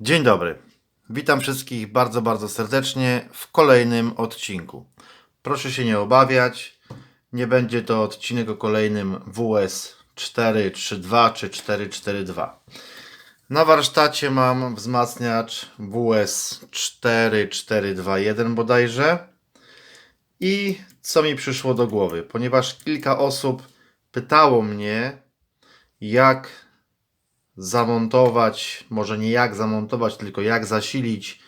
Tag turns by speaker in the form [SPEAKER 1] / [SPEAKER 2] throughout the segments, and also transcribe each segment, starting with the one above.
[SPEAKER 1] Dzień dobry. Witam wszystkich bardzo, bardzo serdecznie w kolejnym odcinku. Proszę się nie obawiać. Nie będzie to odcinek o kolejnym WS 432 czy 442. Na warsztacie mam wzmacniacz WS 4421 bodajże. I co mi przyszło do głowy? Ponieważ kilka osób pytało mnie, jak zamontować, może nie jak zamontować, tylko jak zasilić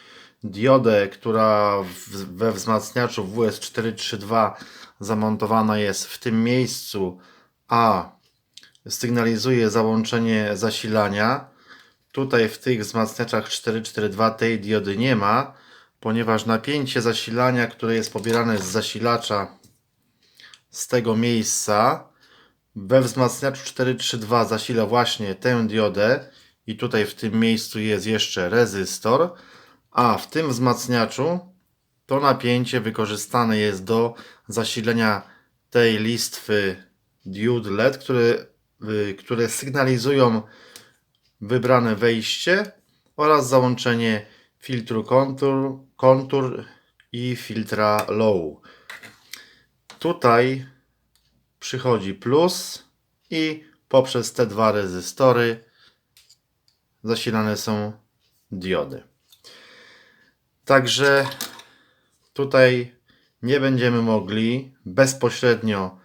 [SPEAKER 1] diodę, która we wzmacniaczu WS432 zamontowana jest w tym miejscu, a sygnalizuje załączenie zasilania. Tutaj w tych wzmacniaczach 442 tej diody nie ma, ponieważ napięcie zasilania, które jest pobierane z zasilacza z tego miejsca, we wzmacniaczu 432 zasila właśnie tę diodę i tutaj w tym miejscu jest jeszcze rezystor, a w tym wzmacniaczu to napięcie wykorzystane jest do zasilenia tej listwy diod LED, które, y, które sygnalizują wybrane wejście oraz załączenie filtru kontur, kontur i filtra low. Tutaj przychodzi plus i poprzez te dwa rezystory zasilane są diody. Także tutaj nie będziemy mogli bezpośrednio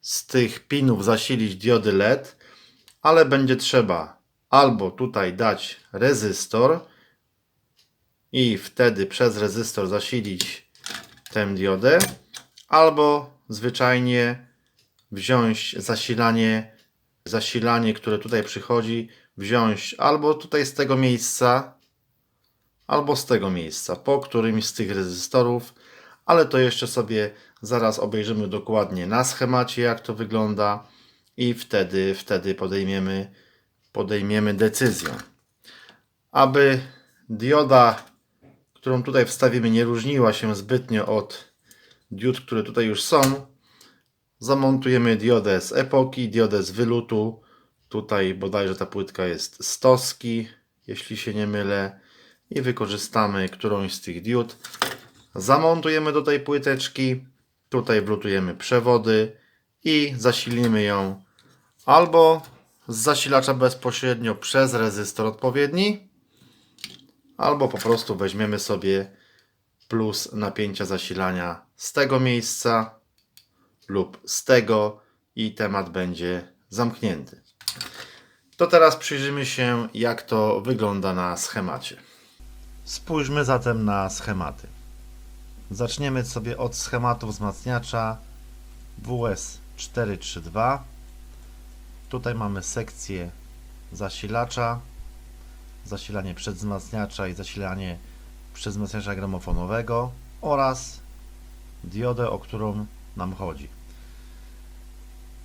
[SPEAKER 1] z tych pinów zasilić diody LED, ale będzie trzeba albo tutaj dać rezystor i wtedy przez rezystor zasilić tę diodę, albo zwyczajnie wziąć zasilanie, zasilanie, które tutaj przychodzi, wziąć albo tutaj z tego miejsca, albo z tego miejsca, po którymś z tych rezystorów, ale to jeszcze sobie zaraz obejrzymy dokładnie na schemacie, jak to wygląda i wtedy, wtedy podejmiemy, podejmiemy decyzję. Aby dioda, którą tutaj wstawimy, nie różniła się zbytnio od diod, które tutaj już są, zamontujemy diodę z epoki, diodę z wylutu. Tutaj bodajże ta płytka jest z Toski, jeśli się nie mylę. I wykorzystamy którąś z tych diod. Zamontujemy do tej płyteczki. Tutaj wlutujemy przewody i zasilimy ją albo z zasilacza bezpośrednio przez rezystor odpowiedni, albo po prostu weźmiemy sobie plus napięcia zasilania z tego miejsca lub z tego i temat będzie zamknięty. To teraz przyjrzymy się, jak to wygląda na schemacie. Spójrzmy zatem na schematy. Zaczniemy sobie od schematu wzmacniacza WS432. Tutaj mamy sekcję zasilacza, zasilanie przedwzmacniacza i zasilanie przedwzmacniacza gramofonowego oraz diodę, o którą nam chodzi.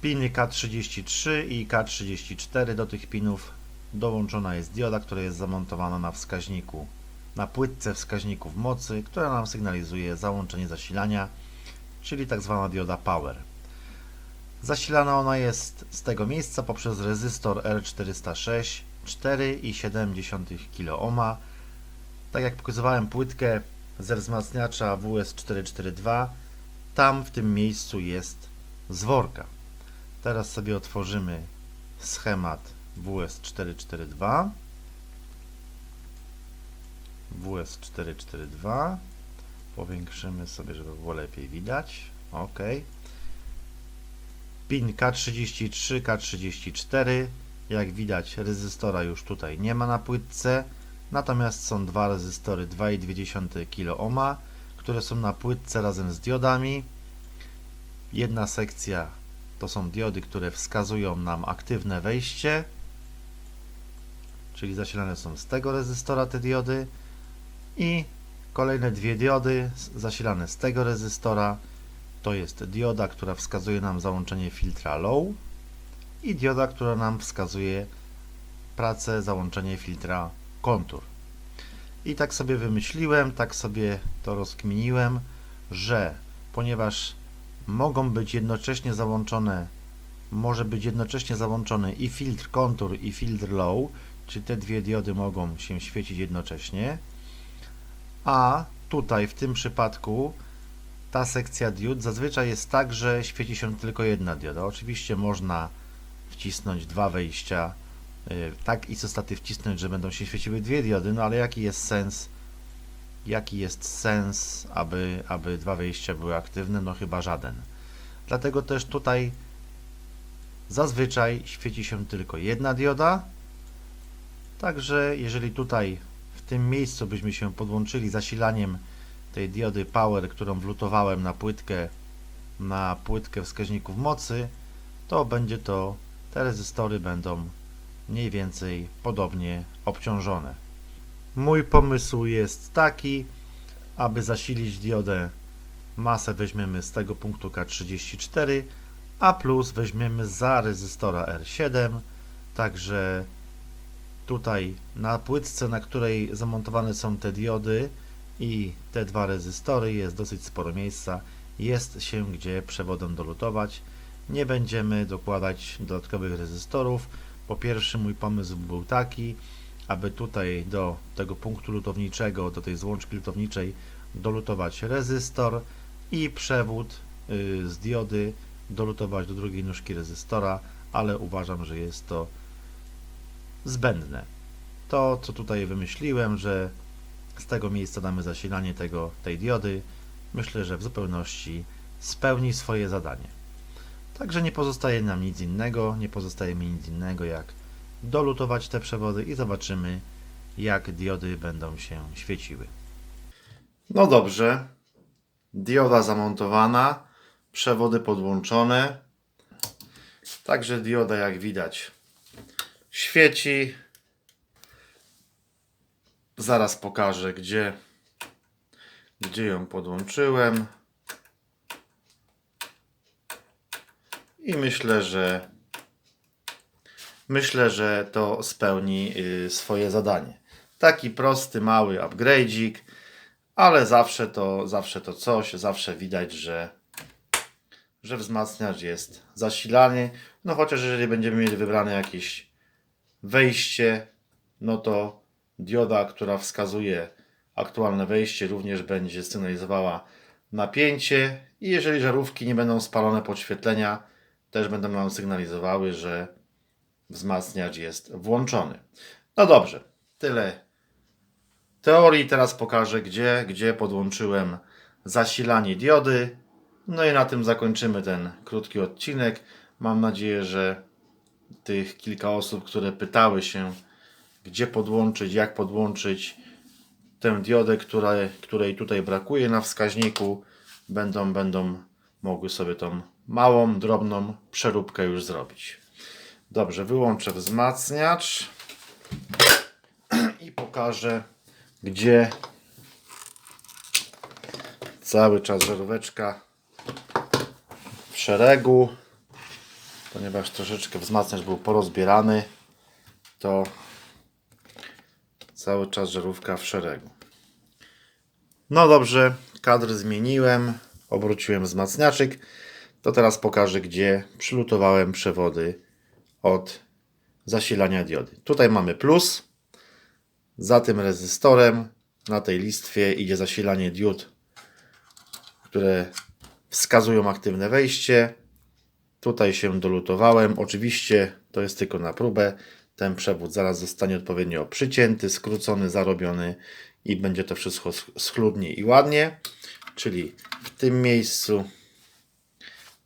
[SPEAKER 1] Piny K33 i K34 do tych pinów dołączona jest dioda, która jest zamontowana na wskaźniku, na płytce wskaźników mocy, która nam sygnalizuje załączenie zasilania, czyli tak zwana dioda power. Zasilana ona jest z tego miejsca poprzez rezystor R406 4,7 kΩ. Tak jak pokazywałem płytkę ze wzmacniacza WS442, tam w tym miejscu jest zworka. Teraz sobie otworzymy schemat WS442. WS442. Powiększymy sobie, żeby było lepiej widać. OK. Pin K33, K34. Jak widać, rezystora już tutaj nie ma na płytce. Natomiast są dwa rezystory 2,2 kΩ, które są na płytce razem z diodami. Jedna sekcja to są diody, które wskazują nam aktywne wejście, czyli zasilane są z tego rezystora te diody i kolejne dwie diody zasilane z tego rezystora to jest dioda, która wskazuje nam załączenie filtra low i dioda, która nam wskazuje pracę, załączenie filtra kontur. I tak sobie wymyśliłem, tak sobie to rozkminiłem, że ponieważ mogą być jednocześnie załączone może być jednocześnie załączony i filtr kontur i filtr low, czyli te dwie diody mogą się świecić jednocześnie. A tutaj w tym przypadku ta sekcja diod zazwyczaj jest tak, że świeci się tylko jedna dioda. Oczywiście można wcisnąć dwa wejścia, tak isostaty wcisnąć, że będą się świeciły dwie diody, no ale jaki jest sens jaki jest sens, aby, aby dwa wejścia były aktywne? No chyba żaden. Dlatego też tutaj zazwyczaj świeci się tylko jedna dioda. Także jeżeli tutaj w tym miejscu byśmy się podłączyli zasilaniem tej diody power, którą wlutowałem na płytkę na płytkę wskaźników mocy, to będzie to te rezystory będą mniej więcej podobnie obciążone. Mój pomysł jest taki, aby zasilić diodę masę weźmiemy z tego punktu K34, a plus weźmiemy za rezystora R7, także tutaj na płytce, na której zamontowane są te diody i te dwa rezystory jest dosyć sporo miejsca, jest się gdzie przewodem dolutować. Nie będziemy dokładać dodatkowych rezystorów. Po pierwsze mój pomysł był taki, aby tutaj do tego punktu lutowniczego, do tej złączki lutowniczej dolutować rezystor i przewód y, z diody dolutować do drugiej nóżki rezystora, ale uważam, że jest to zbędne. To, co tutaj wymyśliłem, że z tego miejsca damy zasilanie tego, tej diody, myślę, że w zupełności spełni swoje zadanie. Także nie pozostaje nam nic innego, nie pozostaje mi nic innego jak dolutować te przewody i zobaczymy jak diody będą się świeciły. No dobrze. Dioda zamontowana, przewody podłączone. Także dioda jak widać świeci. Zaraz pokażę gdzie gdzie ją podłączyłem. I myślę, że myślę, że to spełni y, swoje zadanie. Taki prosty, mały upgrade'ik, ale zawsze to, zawsze to coś, zawsze widać, że, że wzmacniacz jest zasilany. No chociaż jeżeli będziemy mieli wybrane jakieś wejście, no to dioda, która wskazuje aktualne wejście, również będzie sygnalizowała napięcie i jeżeli żarówki nie będą spalone podświetlenia, też będą nam sygnalizowały, że wzmacniacz jest włączony. No dobrze, tyle teorii. Teraz pokażę, gdzie, gdzie podłączyłem zasilanie diody. No i na tym zakończymy ten krótki odcinek. Mam nadzieję, że tych kilka osób, które pytały się, gdzie podłączyć, jak podłączyć tę diodę, której, tutaj brakuje na wskaźniku, będą, będą mogły sobie tą małą, drobną przeróbkę już zrobić. Dobrze, wyłączę wzmacniacz i pokażę, gdzie cały czas żaróweczka w szeregu, ponieważ troszeczkę wzmacniacz był porozbierany, to cały czas żarówka w szeregu. No dobrze, kadr zmieniłem, obróciłem wzmacniaczyk. To teraz pokażę, gdzie przylutowałem przewody od zasilania diody. Tutaj mamy plus. Za tym rezystorem na tej listwie idzie zasilanie diod, które wskazują aktywne wejście. Tutaj się dolutowałem. Oczywiście to jest tylko na próbę. Ten przewód zaraz zostanie odpowiednio przycięty, skrócony, zarobiony i będzie to wszystko schludnie i ładnie. Czyli w tym miejscu,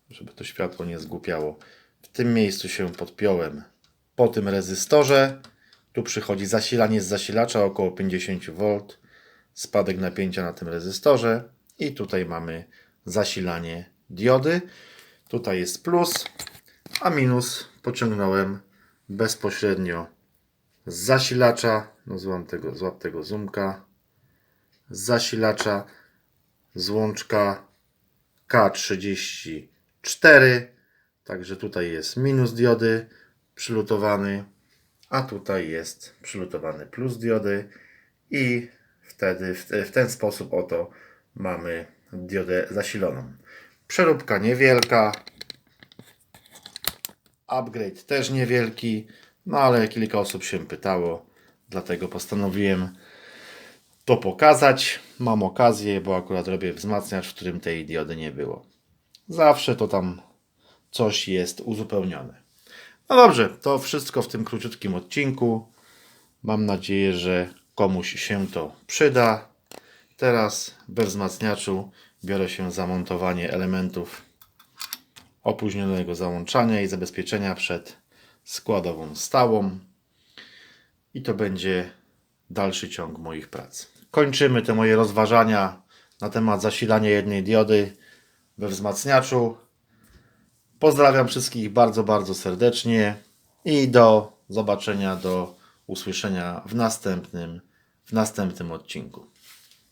[SPEAKER 1] żeby to światło nie zgłupiało, w tym miejscu się podpiąłem po tym rezystorze. Tu przychodzi zasilanie z zasilacza około 50V, spadek napięcia na tym rezystorze i tutaj mamy zasilanie diody. Tutaj jest plus, a minus pociągnąłem bezpośrednio z zasilacza, no złap tego, złap tego zoomka, z zasilacza złączka K34, także tutaj jest minus diody przylutowany, a tutaj jest przylutowany plus diody i wtedy w, w ten sposób oto mamy diodę zasiloną. Przeróbka niewielka, Upgrade też niewielki, no ale kilka osób się pytało, dlatego postanowiłem to pokazać. Mam okazję, bo akurat robię wzmacniacz, w którym tej diody nie było. Zawsze to tam coś jest uzupełnione. No dobrze, to wszystko w tym króciutkim odcinku. Mam nadzieję, że komuś się to przyda. Teraz we wzmacniaczu biorę się za montowanie elementów opóźnionego załączania i zabezpieczenia przed składową stałą. I to będzie dalszy ciąg moich prac. Kończymy te moje rozważania na temat zasilania jednej diody we wzmacniaczu. Pozdrawiam wszystkich bardzo, bardzo serdecznie i do zobaczenia, do usłyszenia w następnym, w następnym odcinku.